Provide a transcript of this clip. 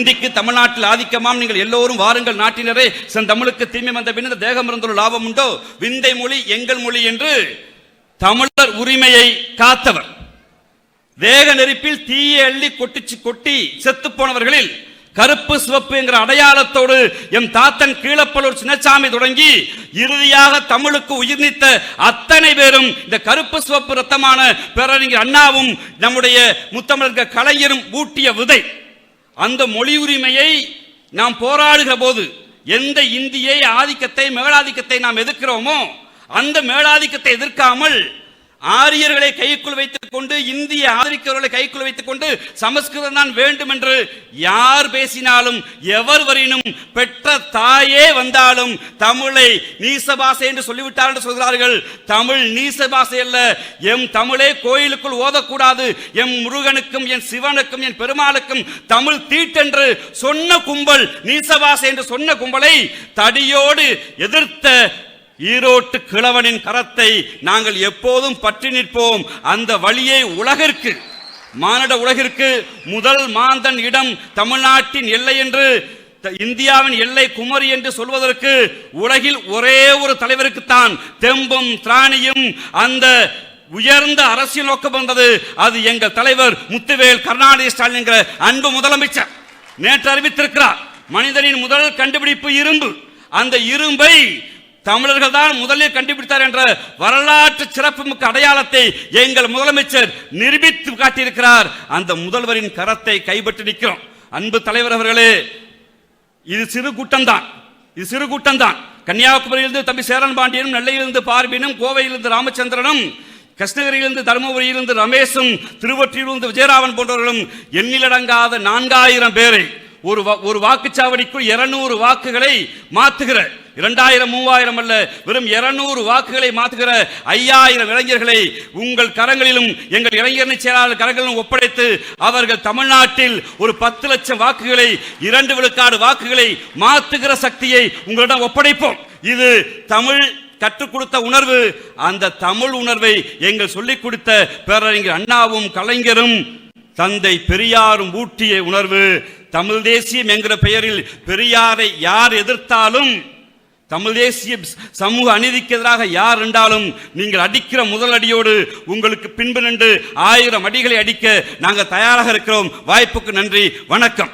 இன்றைக்கு தமிழ்நாட்டில் ஆதிக்கமாம். நீங்கள் எல்லோரும் வாருங்கள் நாட்டினரே. செந்தமிழுக்கு தீமை வந்த பின் இந்த தேகம் இருந்துள்ள லாபம் உண்டோ? விந்தை மொழி எங்கள் மொழி என்று தமிழர் உரிமையை காத்தவர். வேக நெருப்பில் தீயை அள்ளி கொட்டிச்சு கொட்டி செத்து போனவர்களில் கருப்பு சிவப்பு என்கிற அடையாளத்தோடு எம் தாத்தன் கீழப்பலூர் சின்னசாமி தொடங்கி இறுதியாக தமிழுக்கு உயிர் நீத்த அத்தனை பேரும் இந்த கருப்பு சிவப்பு ரத்தமான பேரறிஞர் அண்ணாவும் நம்முடைய முத்தமிழர்கள் கலைஞரும் ஊட்டிய விதை. அந்த மொழி உரிமையை நாம் போராடுகிற போது எந்த இந்தியை ஆதிக்கத்தை மேலாதிக்கத்தை நாம் எதிர்க்கிறோமோ அந்த மேலாதிக்கத்தை எதிர்க்காமல் ஆரியர்களை கைக்குள் வைத்துக் கொண்டு இந்திய ஆதரிக்கிறவர்களை கைக்குள் வைத்துக் கொண்டு சமஸ்கிருதம் தான் வேண்டும் என்று யார் பேசினாலும் எவர் வரினும் பெற்ற தாயே வந்தாலும் தமிழை நீசபாசை என்று சொல்லிவிட்டார் என்று சொல்கிறார்கள். தமிழ் நீசபாசை அல்ல. எம் தமிழே கோயிலுக்குள் ஓதக்கூடாது. எம் முருகனுக்கும் என் சிவனுக்கும் என் பெருமாளுக்கும் தமிழ் தீட்டென்று சொன்ன கும்பல் நீசபாசை என்று சொன்ன கும்பலை தடியோடு எதிர்த்த ஈரோட்டு கிழவனின் கரத்தை நாங்கள் எப்போதும் பற்றி நிற்போம். அந்த வழியை உலகிற்கு மானிட உலகிற்கு முதல் மாந்தன் இடம் தமிழ்நாட்டின் எல்லை என்று த- இந்தியாவின் எல்லை குமரி என்று சொல்வதற்கு உலகில் ஒரே ஒரு தலைவருக்குத்தான் தெம்பும் திராணியும் அந்த உயர்ந்த அரசியல் நோக்கம் வந்தது. அது எங்கள் தலைவர் முத்துவேல் கருணாநிதி ஸ்டாலின் என்கிற அன்பு முதலமைச்சர். நேற்று அறிவித்திருக்கிறார் மனிதனின் முதல் கண்டுபிடிப்பு இரும்பு. அந்த இரும்பை தமிழர்கள் தான் முதலில் கண்டுபிடித்தார் என்ற வரலாற்று சிறப்புமிக்க அடையாளத்தை எங்கள் முதலமைச்சர் நிரூபித்து காட்டியிருக்கிறார். அந்த முதல்வரின் கரத்தை கைப்பற்றி நிற்கிறோம். அன்பு தலைவர் அவர்களே இது சிறு கூட்டம்தான். இது சிறு கூட்டம்தான். கன்னியாகுமரியிலிருந்து தம்பி சேரன் பாண்டியனும் நெல்லையிலிருந்து பார்பினும் கோவையிலிருந்து ராமச்சந்திரனும் கிருஷ்ணகிரியிலிருந்து தருமபுரியிலிருந்து ரமேஷும் திருவொற்றியிலிருந்து விஜயராவன் போன்றவர்களும் எண்ணிலடங்காத நான்காயிரம் பேரை ஒரு வா- ஒரு வாக்குச்சாவடிக்குள் இருநூறு வாக்குகளை மாத்துகிற இரண்டாயிரம் மூவாயிரம் அல்ல வெறும் இருநூறு வாக்குகளை மாத்துகிற ஐயாயிரம் இளைஞர்களை உங்கள் கரங்களிலும் எங்கள் இளைஞரணி செயலாளர் கரங்களிலும் ஒப்படைத்து அவர்கள் தமிழ்நாட்டில் ஒரு பத்து லட்சம் வாக்குகளை இரண்டு விழுக்காடு வாக்குகளை மாற்றுகிற சக்தியை உங்களிடம் ஒப்படைப்போம். இது தமிழ் கற்றுக் கொடுத்த உணர்வு. அந்த தமிழ் உணர்வை எங்கள் சொல்லிக் கொடுத்த பேரறிஞர் அண்ணாவும் கலைஞரும் தந்தை பெரியாரும் ஊட்டிய உணர்வு. தமிழ் தேசியம் என்கிற பெயரில் பெரியாரை யார் எதிர்த்தாலும் தமிழ் தேசிய சமூக அநீதிக்கு எதிராக யார் என்றாலும் நீங்கள் அடிக்கிற முதல் அடியோடு உங்களுக்கு பின்பு நின்று ஆயிரம் அடிகளை அடிக்க நாங்கள் தயாராக இருக்கிறோம். வாய்ப்புக்கு நன்றி. வணக்கம்.